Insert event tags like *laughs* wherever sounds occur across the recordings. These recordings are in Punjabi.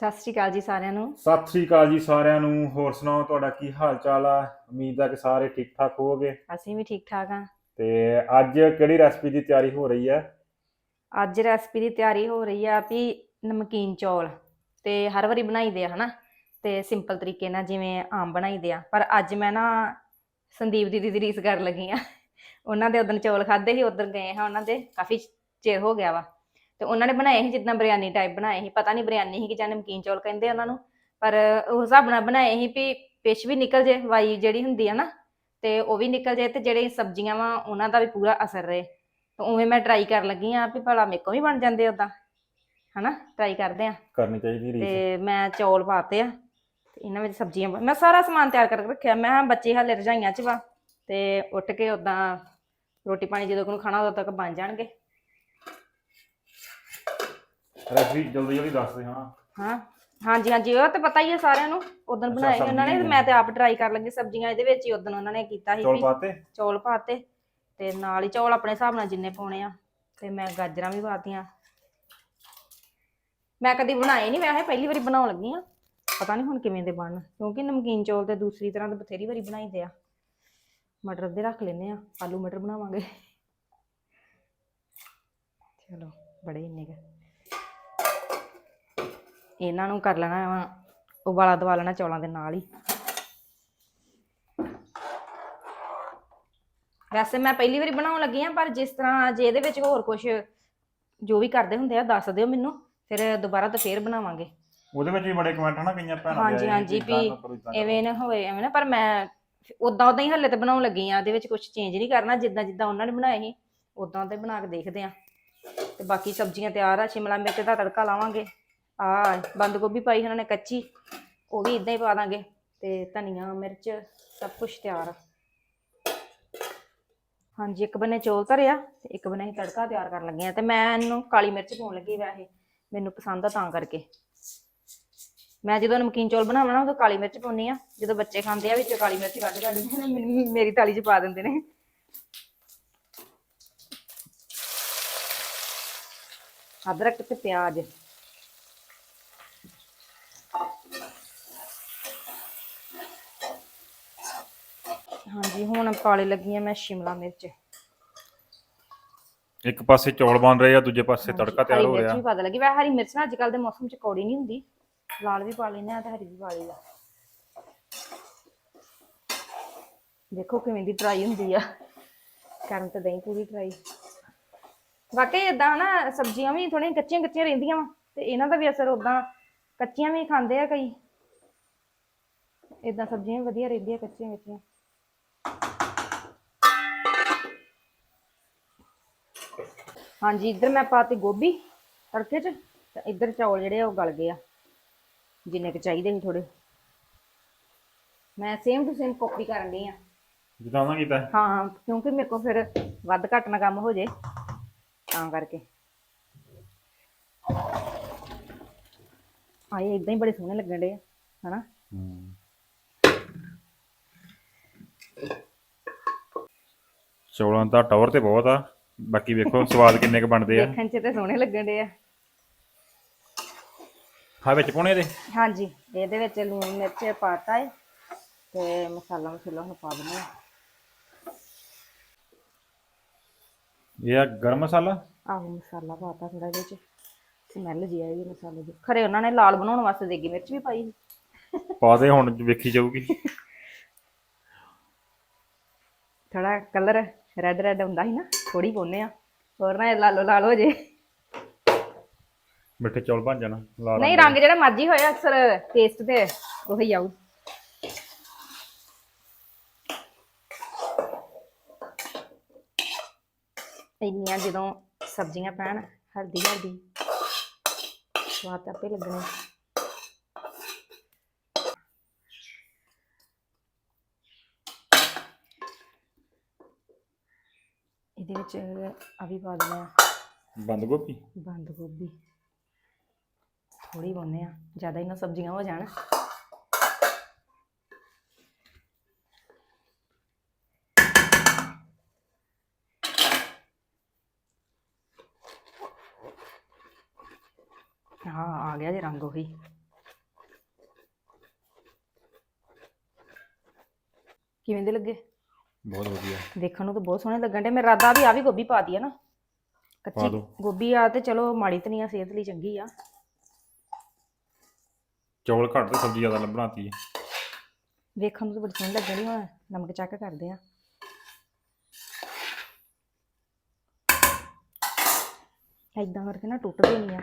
ਸਤਿ ਸ਼੍ਰੀ ਅਕਾਲ ਜੀ ਸਾਰਿਆਂ ਨੂੰ। ਸਤਿ ਸ੍ਰੀ ਅਕਾਲ ਜੀ ਸਾਰਿਆਂ ਨੂੰ। ਹੋਰ ਸੁਣਾਓ ਤੁਹਾਡਾ ਕੀ ਹਾਲ ਚਾਲ ਆ? ਉਮੀਦ ਆ ਕਿ ਸਾਰੇ ਠੀਕ ਠਾਕ ਹੋਵੋਗੇ। ਅਸੀਂ ਵੀ ਠੀਕ ਠਾਕ ਹਾਂ ਤੇ ਅੱਜ ਕਿਹੜੀ ਰੈਸਪੀ ਦੀ ਤਿਆਰੀ ਹੋ ਰਹੀ ਹੈ ਅੱਜ ਰੈਸਪੀ ਦੀ ਤਿਆਰੀ ਹੋ ਰਹੀ ਆ ਵੀ ਨਮਕੀਨ ਚੌਲ। ਤੇ ਹਰ ਵਾਰੀ ਬਣਾਈਦੇ ਆ ਹਨਾ? ਤੇ ਸਿੰਪਲ ਤਰੀਕੇ ਨਾਲ ਜਿਵੇਂ ਆਮ ਬਣਾਈਦੇ ਆ। ਪਰ ਅੱਜ ਮੈਂ ਨਾ ਸੰਦੀਪ ਦੀਦੀ ਦੀ ਰੀਸ ਕਰਨ ਲੱਗੀ ਆ। ਉਹਨਾਂ ਦੇ ਉਦੋਂ ਚੌਲ ਖਾਦੇ ਸੀ ਉਧਰ ਗਏ ਹਾਂ ਉਹਨਾਂ ਦੇ। ਕਾਫੀ ਚਿਰ ਹੋ ਗਿਆ ਵਾ। ਤੇ ਉਹਨਾਂ ਨੇ ਬਣਾਏ ਸੀ ਜਿੱਦਾਂ ਬਿਰਿਆਨੀ ਟਾਈਪ ਬਣਾਏ ਸੀ। ਪਤਾ ਨਹੀਂ ਬਿਰਿਆਨੀ ਸੀ ਕਿ ਜਾਂ ਨਮਕੀਨ ਚੌਲ ਕਹਿੰਦੇ ਉਹਨਾਂ ਨੂੰ। ਪਰ ਉਸ ਹਿਸਾਬ ਨਾਲ ਬਣਾਏ ਸੀ ਵੀ ਪਿਛ ਵੀ ਨਿਕਲ ਜੇ ਵਾਈ ਜਿਹੜੀ ਹੁੰਦੀ ਆ ਨਾ ਤੇ ਉਹ ਵੀ ਨਿਕਲ ਜੇ ਤੇ ਜਿਹੜੇ ਸਬਜ਼ੀਆਂ ਵਾ ਉਹਨਾਂ ਦਾ ਵੀ ਪੂਰਾ ਅਸਰ ਰਹੇ। ਤੇ ਉਵੇਂ ਮੈਂ ਟਰਾਈ ਕਰਨ ਲੱਗੀ ਆ ਵੀ ਭਲਾ ਮੇਰੇ ਕੋਲ ਵੀ ਬਣ ਜਾਂਦੇ ਉਦਾਂ ਹਨਾ ਟਰਾਈ ਕਰਦੇ ਆ। ਕਰਨੀ ਚਾਹੀਦੀ ਰੀਸ। ਤੇ ਮੈਂ ਚੌਲ ਪਾਤੇ ਆ ਤੇ ਇਹਨਾਂ ਵਿੱਚ ਸਬਜ਼ੀਆਂ ਪਾ- ਮੈਂ ਸਾਰਾ ਸਮਾਨ ਤਿਆਰ ਕਰਕੇ ਰੱਖਿਆ। ਮੈਂ ਕਿਹਾ ਬੱਚੇ ਹਾਲੇ ਰਜਾਈਆਂ 'ਚ ਵਾ ਤੇ ਉੱਠ ਕੇ ਉਦਾਂ ਰੋਟੀ ਪਾਣੀ ਜਦੋਂ ਕੋਲ ਖਾਣਾ ਉਦੋਂ ਤੱਕ ਬਣ ਜਾਣਗੇ। ਰੈਸਪੀ ਜਲਦੀ ਜਲਦੀ ਦੱਸ ਦੇ ਹਾਂ। ਹਾਂ ਹਾਂਜੀ ਹਾਂਜੀ ਉਹ ਤੇ ਪਤਾ ਹੀ ਹੈ ਸਾਰਿਆਂ ਨੂੰ। ਉਦੋਂ ਬਣਾਏ ਸੀ ਉਹਨਾਂ ਨੇ ਤੇ ਮੈਂ ਤੇ ਆਪ ਟਰਾਈ ਕਰ ਲੱਗੀ ਸਬਜ਼ੀਆਂ ਇਹਦੇ ਵਿੱਚ ਹੀ ਉਦੋਂ ਉਹਨਾਂ ਨੇ ਕੀਤਾ ਸੀ ਚੌਲ ਵੀ ਪਾਤੇ? ਚੌਲ ਪਾਤੇ ਤੇ ਨਾਲ ਹੀ ਚੌਲ ਆਪਣੇ ਹਿਸਾਬ ਨਾਲ ਜਿੰਨੇ ਪਾਉਣੇ ਆ ਤੇ ਮੈਂ ਗਾਜਰਾਂ ਵੀ ਪਾਤੀਆਂ। ਮੈਂ ਕਦੀ ਬਣਾਏ ਨਹੀਂ ਵੈਸੇ ਪਹਿਲੀ ਵਾਰੀ ਬਣਾਉਣ ਲੱਗੀ ਆ। ਪਤਾ ਨਹੀਂ ਹੁਣ ਕਿਵੇਂ ਦੇ ਬਣਨ ਕਿਉਂਕਿ ਨਮਕੀਨ ਚੌਲ ਤੇ ਦੂਸਰੀ ਤਰ੍ਹਾਂ ਦੇ ਬਥੇਰੀ ਵਾਰੀ ਬਣਾਈਦੇ ਆ। ਮਟਰ ਦੇ ਰੱਖ ਲੈਨੇ ਆ ਆਲੂ ਮਟਰ ਬਣਾਵਾਂਗੇ। ਚਲੋ ਬੜੇ ਇੰਨੇ ਕੁ। ਇਹਨਾਂ ਨੂੰ ਕਰ ਲੈਣਾ ਵਾ ਉਬਾਲਾ ਦਵਾ ਲੈਣਾ ਚੌਲਾਂ ਦੇ ਨਾਲ ਹੀ। ਵੈਸੇ ਮੈਂ ਪਹਿਲੀ ਵਾਰੀ ਬਣਾਉਣ ਲੱਗੀ ਆ ਪਰ ਜਿਸ ਤਰ੍ਹਾਂ ਜੇ ਇਹਦੇ ਵਿੱਚ ਹੋਰ ਕੁਝ ਜੋ ਵੀ ਕਰਦੇ ਹੁੰਦੇ ਆ ਦੱਸ ਦਿਓ ਮੈਨੂੰ ਫਿਰ ਦੁਬਾਰਾ ਤੋਂ ਫੇਰ ਬਣਾਵਾਂਗੇ। ਉਹਦੇ ਵਿੱਚ ਵੀ ਬੜੇ ਕਮੈਂਟ ਹਨਾ ਕਈਆਂ ਭੈਣਾਂ ਦੇ ਹਾਂਜੀ ਹਾਂਜੀ ਵੀ। ਐਵੇਂ ਨਾ ਹੋਵੇ ਐਵੇਂ ਨਾ ਪਰ ਮੈਂ ਉਦਾਂ ਉਦਾਂ ਹੀ ਹੱਲੇ ਤੇ ਬਣਾਉਣ ਲੱਗੀ ਆ ਇਹਦੇ ਵਿੱਚ ਕੁਝ ਚੇਂਜ ਨਹੀਂ ਕਰਨਾ ਜਿੱਦਾਂ ਜਿੱਦਾਂ ਉਹਨਾਂ ਨੇ ਬਣਾਏ ਸੀ ਉਦਾਂ ਤੇ ਬਣਾ ਕੇ ਦੇਖਦੇ ਆ। ਤੇ ਬਾਕੀ ਸਬਜ਼ੀਆਂ ਤਿਆਰ ਆ ਸ਼ਿਮਲਾ ਮਿਰਚ ਦਾ ਤੜਕਾ ਲਾਵਾਂਗੇ। ਆ ਬੰਦ ਗੋਭੀ ਪਾਈ ਉਹਨਾਂ ਨੇ ਕੱਚੀ, ਉਹ ਵੀ ਇਦਾਂ ਹੀ ਪਾ ਦਾਂਗੇ ਤੇ ਧਨੀਆ, ਮਿਰਚ, ਸਭ ਕੁਝ ਤਿਆਰ ਆ। ਹਾਂਜੀ, ਇੱਕ ਬੰਨੇ ਚੌਲ ਧਰਿਆ ਤੇ ਇੱਕ ਬੰਨੇ ਅਸੀਂ ਤੜਕਾ ਤਿਆਰ ਕਰਨ ਲੱਗੇ ਆ ਤੇ ਮੈਂ ਇਹਨੂੰ ਕਾਲੀ ਮਿਰਚ ਪਾਉਣ ਲੱਗੀ ਵੈਸੇ, ਮੈਨੂੰ ਪਸੰਦ ਆ ਤਾਂ ਕਰਕੇ। ਮੈਂ ਜਦੋਂ ਨਮਕੀਨ ਚੌਲ ਬਣਾਵਾਂ ਨਾ, ਉਦੋਂ ਕਾਲੀ ਮਿਰਚ ਪਾਉਣੀ ਆ, ਜਦੋਂ ਬੱਚੇ ਖਾਂਦੇ ਆ, ਵਿੱਚ ਕਾਲੀ ਮਿਰਚ ਕੱਢ ਕੱਢ ਕੇ ਮੈਨੂੰ- ਮੇਰੀ ਥਾਲੀ 'ਚ ਪਾ ਦਿੰਦੇ ਨੇ। ਅਦਰਕ ਤੇ ਪਿਆਜ਼। ਹਾਂਜੀ ਹੁਣ ਪਾਲੇ ਲੱਗੀ ਆ ਮੈਂ ਸ਼ਿਮਲਾ ਮਿਰਚ। ਇੱਕ ਪਾਸੇ ਚੌਲ ਬਣ ਰਹੇ ਆ ਦੂਜੇ ਪਾਸੇ ਤੜਕਾ ਤਿਆਰ ਹੋ ਮਿਰਚ ਰਿਹਾ ਵੀ ਪਤਾ ਲੱਗੀ। ਵੈ ਹਰੀ ਮਿਰਚ ਨਾ ਅੱਜ ਕੱਲ ਦੇ ਮੌਸਮ 'ਚ ਕੌੜੀ ਨਹੀਂ ਹੁੰਦੀ। ਲਾਲ ਵੀ ਪਾ ਲੈਨੇ ਆ ਤੇ ਹਰੀ ਵੀ ਪਾ ਲਈਦਾ। ਦੇਖੋ ਕਿਵੇਂ ਦੀ ਟਰਾਈ ਹੁੰਦੀ ਆ। ਕਰਨ ਤੇ ਦਹੀਂ ਪੂਰੀ ਟਰਾਈ ਵਾਕਈ ਇਦਾਂ ਨਾ ਸਬਜ਼ੀਆਂ ਵੀ ਥੋੜੀਆਂ ਕੱਚੀਆਂ ਕੱਚੀਆਂ ਰਹਿੰਦੀਆਂ ਵਾ ਤੇ ਇਹਨਾਂ ਦਾ ਵੀ ਅਸਰ ਉਦਾਂ ਕੱਚੀਆਂ ਵੀ ਖਾਂਦੇ ਆ ਕਈ। ਇਦਾਂ ਸਬਜ਼ੀਆਂ ਵੀ ਵਧੀਆ ਰਹਿੰਦੀਆਂ ਕੱਚੀਆਂ ਕੱਚੀਆਂ ਹਾਂਜੀ ਇੱਧਰ ਮੈਂ ਪਾਤੀ ਗੋਭੀ ਤੜਕੇ 'ਚ ਤੇ ਇੱਧਰ ਚੌਲ ਜਿਹੜੇ ਆ ਉਹ ਗਲ ਗਏ ਆ ਜਿੰਨੇ ਕੁ ਚਾਹੀਦੇ ਸੀ ਥੋੜੇ ਮੈਂ ਸੇਮ ਟੂ ਸੇਮ ਕਾਪੀ ਕਰਨ ਡਈ ਆ। ਜਿੱਦਾਂ ਉਹਨਾਂ ਕੀਤਾ ਹਾਂ ਕਿਉਂਕਿ ਮੇਰੇ ਕੋਲ ਫਿਰ ਵੱਧ ਘੱਟ ਨਾ ਕੰਮ ਹੋ ਜੇ ਤਾਂ ਕਰਕੇ। ਆਏ ਇਦਾਂ ਹੀ ਬੜੇ ਸੋਹਣੇ ਲੱਗਣ ਡੇ ਆ ਹਨਾ? ਹੂੰ। ਚੌਲਾਂ ਦਾ ਟਾਵਰ ਤੇ ਬਹੁਤ ਆ। ਬਾਕੀ ਵੇਖੋ ਸਵਾਦ ਕਿੰਨੇ ਕ ਬਣਦੇ ਆ। ਦੇਖਣ 'ਚ ਤੇ ਸੋਹਣੇ ਲੱਗਣ ਡੇ ਆ। ਹਾਂ ਵਿੱਚ ਪਾਉਣੇ ਇਹਦੇ? ਹਾਂਜੀ ਇਹਦੇ ਵਿੱਚ ਲੂਣ ਮਿਰਚ ਪਾਤਾ ਹੈ ਤੇ ਮਸਾਲਾ ਮਸਾਲਾ ਹੁਣ ਪਾ ਦਿੰਦੇ ਆ। ਇਹ ਆ ਗਰਮ ਮਸਾਲਾ? ਆਹੋ ਮਸਾਲਾ ਪਾਤਾ ਥੋੜਾ ਇਹਦੇ ਚ ਸਮੈਲ ਜੀ ਆਈ ਮਸਾਲੇ ਦੀ। ਖਰੇ ਉਹਨਾਂ ਨੇ ਲਾਲ ਬਣਾਉਣ ਵਾਸਤੇ ਦੇਗੀ ਮਿਰਚ ਵੀ ਪਾਈ ਸੀ। ਪਾ ਦੇ ਹੁਣ ਵੇਖੀ ਜਾਊਗੀ। ਥੋੜਾ ਕਲਰ ਰੈੱਡ ਰੈੱਡ ਹੁੰਦਾ ਸੀ ਨਾ ਥੋੜੀ ਪਾਉਨੇ ਆ ਹੋਰ ਨਾ ਇਹ ਲਾਲੋ ਲਾਲ ਹੋ ਜੇ। ਮਿੱਠੇ ਚੌਲ ਬਣ ਜਾਣਾ ਲਾਲ ਨਹੀਂ ਰੰਗ ਜਿਹੜਾ ਮਰਜ਼ੀ ਹੋਇਆ ਅਕਸਰ ਟੇਸਟ ਤੇ ਉਹੀ ਆਊ। ਇੰਨੀਆਂ ਜਦੋਂ ਸਬਜ਼ੀਆਂ ਪੈਣ ਹਲਦੀ ਹਲਦੀ ਸਵਾਦ ਆਪੇ ਲੱਗਣੇ। ਇਹਦੇ ਵਿੱਚ ਆ ਵੀ ਪਾ ਦੇਣਾ। ਬੰਦ ਗੋਭੀ? ਬੰਦ ਗੋਭੀ। ਥੋੜੀ ਪਾਉਂਦੇ ਆ ਜ਼ਿਆਦਾ ਹੀ ਸਬਜ਼ੀਆਂ ਹੋ ਜਾਣ। ਹਾਂ ਆ ਗਿਆ ਜੇ ਰੰਗ ਉਹੀ। ਕਿਵੇਂ ਦੇ ਲੱਗੇ? ਬਹੁਤ ਵਧੀਆ। ਦੇਖਣ ਨੂੰ ਤਾਂ ਬਹੁਤ ਸੋਹਣੇ ਲੱਗਣ ਡੇ ਮੇਰਾ ਰਾਦਾ ਵੀ ਆ ਵੀ ਗੋਭੀ ਪਾ ਦਈਏ ਨਾ। ਪਾ ਕੱਚੀ ਦਿਓ। ਗੋਭੀ ਆ ਤੇ ਚਲੋ ਮਾੜੀ ਤਾਂ ਨਹੀਂ ਆ ਸਿਹਤ ਲਈ ਚੰਗੀ ਆ। ਚੌਲ ਘੱਟ ਤੇ ਸਬਜ਼ੀ ਜ਼ਿਆਦਾ ਬਣਾਤੀ ਹੈ ਵੇਖਣ ਨੂੰ ਤਾਂ ਬੜੀ ਸੋਹਣੀ ਲੱਗਣੀ ਹੁਣ ਨਮਕ ਚੈੱਕ ਕਰਦੇ ਆ। ਏਦਾਂ ਕਰਕੇ ਨਾ ਟੁੱਟਦੇ ਨਹੀਂ ਆ।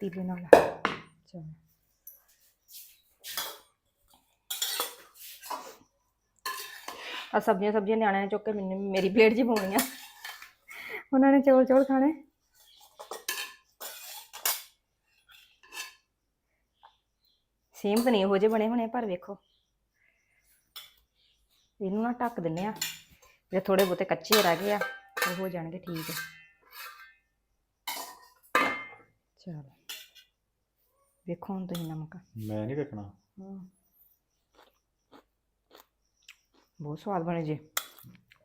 ਤੀਲੇ ਨਾਲ। ਚਲੋ। ਆ ਸਬਜ਼ੀਆਂ ਸਬਜ਼ੀਆਂ ਨਿਆਣਿਆਂ ਨੇ ਚੁੱਕ ਕੇ ਮੈਨੂੰ ਮੇਰੀ ਪਲੇਟ 'ਚ ਹੀ ਪਾਉਣੀਆਂ। ਉਹਨਾਂ ਨੇ ਚੌਲ ਚੌਲ ਖਾਣੇ। ਸੇਮ ਤਾਂ ਨਹੀਂ ਇਹੋ ਜਿਹੇ ਬਣੇ ਹੋਣੇ ਪਰ ਵੇਖੋ। ਇਹਨੂੰ ਨਾ ਢੱਕ ਦਿੰਨੇ ਆ। ਜੇ ਥੋੜੇ ਬਹੁਤੇ ਕੱਚੇ ਰਹਿ ਗਏ ਆ ਉਹ ਹੋ ਜਾਣਗੇ ਠੀਕ। ਚਲੋ। ਵੇਖੋ ਹੁਣ ਤੁਸੀਂ ਨਮਕ। ਮੈਂ ਨਹੀਂ ਵੇਖਣਾ। ਹਾਂ। ਬਹੁਤ ਸਵਾਦ ਬਣੇ ਜੀ।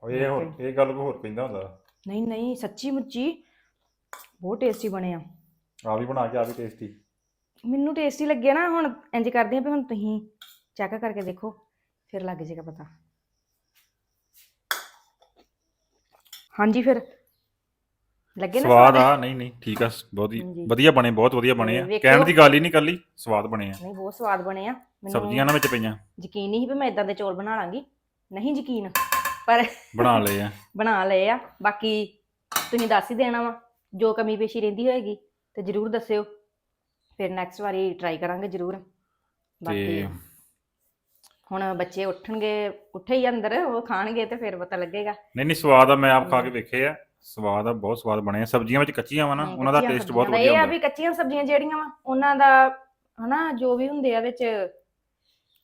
ਉਹ ਇਹ ਹੋਰ ਇਹ ਗੱਲ ਕੋ ਹੋਰ ਕਹਿੰਦਾ ਹੁੰਦਾ। ਨਹੀਂ ਨਹੀਂ ਸੱਚੀ ਮੁੱਚੀ ਬਹੁਤ ਟੇਸਟੀ ਬਣੇ ਆ। ਆ ਵੀ ਬਣਾ ਕੇ ਆ ਵੀ ਟੇਸਟੀ ਮੈਨੂੰ ਟੇਸਟੀ ਲੱਗਿਆ ਨਾ ਹੁਣ ਇੰਜ ਕਰਦੇ ਆ ਵੀ ਹੁਣ ਤੁਸੀਂ ਚੈੱਕ ਕਰਕੇ ਦੇਖੋ ਫਿਰ ਲੱਗ ਜਾਏਗਾ ਪਤਾ। ਹਾਂਜੀ ਫਿਰ ਲੱਗੇ ਨਾ ਸਵਾਦ ਆ ਨਹੀਂ ਨਹੀਂ ਠੀਕ ਆ ਬਹੁਤ ਹੀ ਹਾਂਜੀ। ਵਧੀਆ ਬਣੇ ਬਹੁਤ ਵਧੀਆ ਬਣੇ ਆ। ਵੇਖਿਓ। ਕਹਿਣ ਦੀ ਗੱਲ ਹੀ ਨਹੀਂ ਕੱਲੀ ਸਵਾਦ ਬਣੇ ਆ। ਨਹੀਂ ਬਹੁਤ ਸਵਾਦ ਬਣੇ ਆ। ਮੈਨੂੰ ਸਬਜ਼ੀਆਂ ਨਾ ਵਿੱਚ ਪਈਆਂ। ਯਕੀਨ ਨਹੀਂ ਸੀ ਵੀ ਮੈਂ ਇਦਾਂ ਦੇ ਚੌਲ ਬਣਾ ਲਾਂਗੀ। ਨਹੀਂ ਯਕੀਨ ਪਰ ਬਣਾ ਲਏ ਆ। ਬਣਾ ਲਏ ਆ। ਬਾਕੀ ਤੁਸੀਂ ਦੱਸ ਹੀ ਦੇਣਾ ਵਾ ਜੋ ਕਮੀ ਪੇਸ਼ੀ ਰਹਿੰਦੀ ਹੋਏਗੀ ਤੇ ਜਰੂਰ ਦੱਸਿਓ। ਫਿਰ ਨੈਕਸਟ ਵਾਰੀ ਟਰਾਈ ਕਰਾਂਗੇ ਜਰੂਰ। ਬਾਕੀ ਤੇ ਹੁਣ ਬੱਚੇ ਉੱਠਣਗੇ ਉੱਠੇ ਹੀ ਅੰਦਰ ਉਹ ਖਾਣਗੇ ਤੇ ਫਿਰ ਪਤਾ ਲੱਗੇਗਾ। ਨਹੀਂ ਨਹੀਂ ਸਵਾਦ ਆ ਮੈਂ ਆਪ ਖਾ ਕੇ ਵੇਖੇ ਆ। ਸਵਾਦ ਆ ਬਹੁਤ ਸਵਾਦ ਬਣੇ ਆ। ਸਬਜ਼ੀਆਂ ਵਿੱਚ ਕੱਚੀਆਂ ਵਾ ਨਾ ਉਹਨਾਂ ਦਾ ਕੱਚੀਆਂ ਟੇਸਟ ਬਹੁਤ ਸਬਜ਼ੀਆਂ ਦਾ। ਵਧੀਆ ਇਹ ਆ ਹੁੰਦਾ। ਵੀ ਕੱਚੀਆਂ ਸਬਜ਼ੀਆਂ ਜਿਹੜੀਆਂ ਵਾ ਉਹਨਾਂ ਦਾ ਹਨਾ ਜੋ ਵੀ ਹੁੰਦੇ ਆ ਵਿੱਚ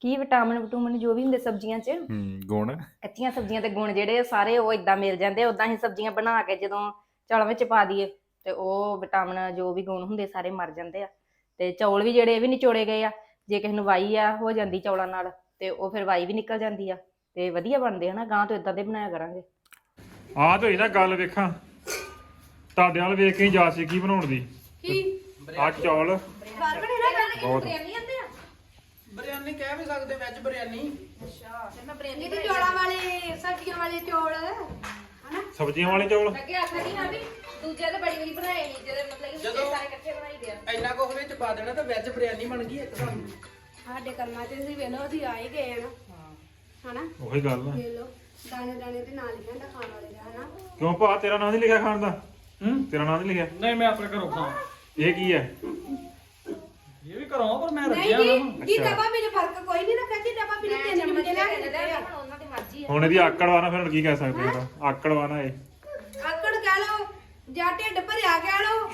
ਕੀ ਵਿਟਾਮਿਨ ਵਿਟੂਮਿਨ ਜੋ ਵੀ ਹੁੰਦੇ ਸਬਜ਼ੀਆਂ 'ਚ ਹੂੰ ਗੁਣ। ਕੱਚੀਆਂ ਸਬਜ਼ੀਆਂ ਤੇ ਗੁਣ ਜਿਹੜੇ ਆ ਸਾਰੇ ਉਹ ਇਦਾਂ ਮਿਲ ਜਾਂਦੇ ਉਦਾਂ ਹੀ ਸਬਜ਼ੀਆਂ ਬਣਾ ਕੇ ਜਦੋਂ ਚੌਲਾਂ ਵਿੱਚ ਪਾ ਦਈਏ ਤੇ ਉਹ ਵਿਟਾਮਿਨ ਜੋ ਵੀ ਗੁਣ ਹੁੰਦੇ ਸਾਰੇ ਮਰ ਜਾਂਦੇ ਆ। ਤੇ ਚੌਲ ਵੀ ਜਿਹੜੇ ਇਹ ਵੀ ਨਿਚੋੜੇ ਗਏ ਆ ਜੇ ਕਿਸੇ ਨੂੰ ਵਾਈ ਆ ਹੋ ਜਾਂਦੀ ਚੌਲਾਂ ਨਾਲ ਤੇ ਉਹ ਫਿਰ ਵਾਈ ਵੀ ਨਿਕਲ ਜਾਂਦੀ ਆ। ਤੇ ਵਧੀਆ ਬਣਦੇ ਆ ਨਾ ਗਾਂ ਤੋਂ ਇਦਾਂ ਦੇ ਬਣਾਇਆ ਕਰਾਂਗੇ। ਆ ਤੇ ਨਾ ਗੱਲ ਵੇਖਾਂ ਤੁਹਾਡੇ ਨਾਲ ਵੇਖ ਕੇ ਹੀ ਜਾ ਸੀ ਕੀ ਬਣਾਉਣ ਦੀ। ਆ ਚੌਲ। ਬਹੁਤ। ਬਿਰਿਆਨੀ ਕਹਿ ਵੀ ਸਕਦੇ ਵੈਜ ਬਿਰਿਆਨੀ। ਨਹੀਂ ਤੇ ਚੌਲਾਂ ਵਾਲੇ ਸਬਜ਼ੀਆਂ ਵਾਲੇ ਚੌਲ ਹਨਾ? ਸਬਜ਼ੀਆਂ ਵਾਲੇ ਚੌਲ? ਅੱਗੇ ਆਖਣੀ ਆ ਵੀ ਦੂਜੇ ਤੇ ਬੜੀ ਵਾਰੀ ਬਣਾਏ ਨਹੀਂ ਜਿਹੜੇ ਮਤਲਬ ਕਿ ਜਦੋਂ- ਸਾਰੇ ਇਕੱਠੇ ਬਣਾਈਦੇ ਆ। ਇੰਨਾ ਕੁਝ ਵਿੱਚ ਪਾ ਦੇਣਾ ਤਾਂ ਵੈਜ ਬਿਰਿਆਨੀ ਬਣ ਗਈ ਇੱਕ ਸਾਨੂੰ ਸਾਡੇ ਕਰਮਾਂ ਚ ਅਸੀਂ ਵੇਲੋ ਅਸੀਂ ਆ ਹੀ ਗਏ ਆ ਨਾ। ਹਨਾ? ਉਹੀ ਗੱਲ ਆ। ਵੇਲੋ ਦਾਣੇ ਦਾਣੇ ਤੇ ਨਾਂ ਲਿਖਿਆ ਹੁੰਦਾ ਖਾਣ ਵਾਲੇ ਦਾ ਹਨਾ? ਕਿਉਂ ਭਾ ਤੇਰਾ ਨਾਂ ਨਹੀਂ ਲਿਖਿਆ ਖਾਣ ਦਾ? ਹੂੰ ਤੇਰਾ ਨਾਂ ਨਹੀਂ ਲਿਖਿਆ? ਨਹੀਂ ਮੈਂ ਆਪਣੇ ਘਰੋਂ ਖਾਂ ਇਹ ਕੀ ਹੈ? ਘਰੋਂ ਪਰ ਮੈਂ ਨਹੀਂ ਰੱਖਿਆ ਜੀ ਨਾ ਜੀ ਡੱਬਾ ਮੇਰੇ ਫ਼ਰਕ ਕੋਈ ਨਹੀਂ ਰੱਖਿਆ ਜੀ ਡੱਬਾ ਮੇਰੇ ਤਿੰਨ ਚਮਚੇ ਲੈ ਕੇ ਦਿੱਤੇ ਆ। ਉਹਨਾਂ ਦੀ ਮਰਜ਼ੀ ਹੁਣ ਇਹਦੀ ਆਕੜ ਵਾ ਨਾ ਫਿਰ ਹੁਣ ਕੀ ਕਹਿ ਸਕਦੇ ਹਾਂ? ਆਕੜ ਵਾ ਨਾ ਇਹ। ਆਕੜ ਕਹਿ ਲਓ ਜਾਂ ਢਿੱਡ ਭਰਿਆ ਕਹਿ ਲਓ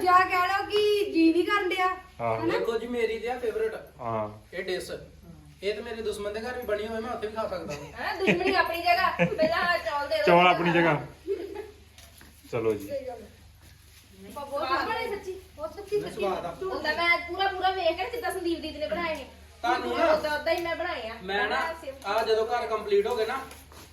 ਜਾਂ ਕਹਿ ਲਓ ਕਿ ਜੀ ਵੀ ਕਰਨ ਡਿਆ। ਹਾਂ। ਦੇਖੋ ਜੀ ਮੇਰੀ ਤੇ ਆ ਫੇਵਰਟ ਹਾਂ। ਇਹ ਡਿਸ਼ ਇਹ ਤੇ ਮੇਰੇ ਦੁਸ਼ਮਣ ਦੇ ਘਰ ਵੀ ਬਣੀ ਹੋਵੇ ਮੈਂ ਉੱਥੇ ਵੀ ਖਾ ਸਕਦਾ ਹਾਂ ਹੈ ਦੁਸ਼ਮਣੀ ਆਪਣੀ ਜਗ੍ਹਾ। ਪਹਿਲਾਂ ਚੌਲ ਦੇ ਚੌਲ ਆਪਣੀ ਜਗ੍ਹਾ। ਚਲੋ ਜੀ। ਬਹੁਤ ਸਵਾਦ ਬਣੇ ਸੱਚੀ ਬਹੁਤ ਸੱਚੀ ਸੱਚੀ। ਸਵਾਦ ਆ। ਹੁੰਦਾ ਮੈਂ ਪੂਰਾ ਪੂਰਾ ਵੇਖ ਕੇ ਕਿਦਾਂ ਸੰਦੀਪ ਦੀਦੀ ਨੇ ਬਣਾਏ ਨੇ। ਤੁਹਾਨੂੰ ਨਾ ਉਦਾਂ ਹੀ ਮੈਂ ਬਣਾਏ ਆ। ਮੈਂ ਨਾ ਆ ਜਦੋਂ ਘਰ ਕੰਪਲੀਟ ਹੋ ਗਏ ਨਾ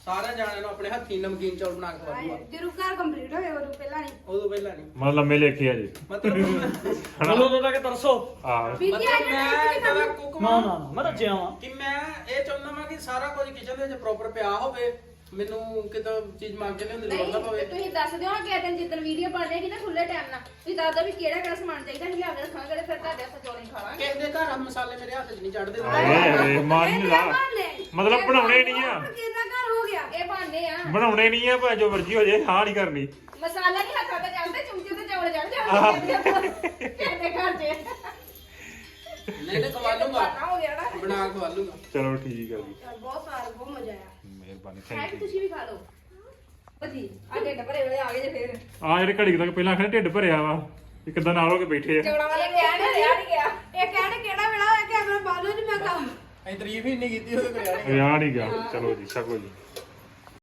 ਸਾਰਿਆਂ ਜਾਣਿਆਂ ਨੂੰ ਆਪਣੇ ਹੱਥੀਂ ਨਮਕੀਨ ਚੌਲ ਬਣਾ ਕੇ ਖਵਾਉਂਗਾ ਜਰੂਰ ਘਰ ਕੰਪਲੀਟ ਹੋਏ ਉਦੋਂ ਪਹਿਲਾਂ ਨਹੀਂ। ਉਦੋਂ ਪਹਿਲਾਂ ਨਹੀਂ। ਮਤਲਬ ਲੰਮੇ ਲੇਖੇ ਆ ਜੀ। ਮਤਲਬ *laughs* ਉਦੋਂ ਤੱਕ ਤਰਸੋ? ਆ ਵੀ ਜੀ ਅੱਜ ਮਤਲਬ ਮੈਂ ਜਦੋਂ ਕੁੱਕ ਨਾ ਨਾ ਨਾ ਮੈਂ ਰੱਜਿਆ ਵਾਂ ਕਿ ਮੈਂ ਇਹ ਚਾਹੁੰਦਾ ਮੈਂ ਕਿ ਸਾਰਾ ਕੁਝ ਕਿਚਨ ਦੇ ਵਿੱਚ ਪ੍ਰੋਪਰ ਪਿਆ ਹੋਵੇ। ਮੈਨੂੰ ਕਿਤੇ ਚੀਜ਼ ਮੰਗ ਕੇ ਲਿਆਉਣ ਦੀ ਲੋੜ ਨਾ ਨਹੀਂ ਪਵੇ? ਤੁਸੀਂ ਦੱਸ ਦਿਓ ਨਾ ਕਿ ਦਿਨ ਜਿੱਦਣ ਵੀਡੀਓ ਬਣੇਗੀ ਨਾ ਖੁੱਲੇ ਟਾਈਮ ਨਾਲ ਤੁਸੀਂ ਦੱਸ ਦਿਓ ਵੀ ਕਿਹੜਾ ਕਿਹੜਾ ਸਮਾਨ ਚਾਹੀਦਾ ਅਸੀਂ ਲਿਆ ਕੇ ਰੱਖਾਂਗੇ ਤੇ ਫਿਰ ਤੁਹਾਡੇ ਹੱਥ ਚੌਲੇ ਖਾਵਾਂਗੇ। ਕਿਸੇ ਦੇ ਘਰ ਆ ਮਸਾਲੇ ਮੇਰੇ ਹੱਥ 'ਚ ਨਹੀਂ ਚੜਦੇ ਏ ਮਾਨ ਲਾ ਮਤਲਬ ਬਣਾਉਣੇ ਨਹੀਂ ਆ। ਕਿਹਦਾ ਘਰ ਹੋ ਗਿਆ? ਇਹ ਬਣਦੇ ਆ। ਬਣਾਉਣੇ ਨਹੀਂ ਆ ਭਾਵੇਂ ਜੋ ਮਰਜ਼ੀ ਹੋ ਜਾਏ ਹਾਂ ਨਹੀਂ ਕਰਨੀ। ਮਸਾਲਾ ਨਹੀਂ ਹੱਥਾਂ ਤੇ ਚੜਦੇ ਚਮਚੇ ਤੇ ਚੌਲ ਚੜ ਜਾਂਦੇ ਕਿਹਦੇ ਘਰ ਦੇ ਨਹੀਂ ਤੇ ਖਵਾ ਲੂੰਗਾ। ਪਤਾ ਹੋ ਗਿਆ ਨਾ। ਬਣਾ ਕੇ ਖਵਾ ਲੂੰਗਾ। ਚਲੋ ਠੀਕ ਆ ਜੀ। ਬਹੁਤ ਸਾਰਾ ਬਹੁਤ ਮਜ਼ਾ ਆਇਆ। ਮਿਹਰਬਾਨੀ ਹੈ ਥੈਂਕ ਕਿ ਯੂ ਤੁਸੀਂ ਵੀ ਖਾ ਲਓ? ਭਾਜੀ ਆ ਢਿੱਡ ਭਰੇ ਹੋਏ ਆ ਗਏ ਜੇ ਫੇਰ। ਆ ਜਿਹੜੇ ਘੜੀ ਤੱਕ ਪਹਿਲਾਂ ਆਖਣੇ ਢਿੱਡ ਭਰਿਆ ਵਾ ਇਹ ਕਿੱਦਾਂ ਨਾਲ ਹੋ ਕੇ ਬੈਠੇ ਆ। ਚੌਲਾਂ ਵਾਲੇ ਕਿਹਾ ਨਹੀਂ ਰਿਹਾ ਨਹੀਂ ਗਿਆ? ਇਹ ਕਹਿਣ ਕਿਹੜਾ ਵੇਲਾ ਹੋਇਆ ਕਿ ਅਗਰ ਬਾਲੂ ਜੀ ਮੈਂ ਕੰਮ? ਅਸੀਂ ਤਾਰੀਫ ਹੀ ਨਹੀਂ ਕੀਤੀ ਉਹਦੇ ਕੋਲ ਯਾਰ। ਨਹੀਂ ਗਿਆ। ਚਲੋ ਜੀ ਛਕੋ ਜੀ।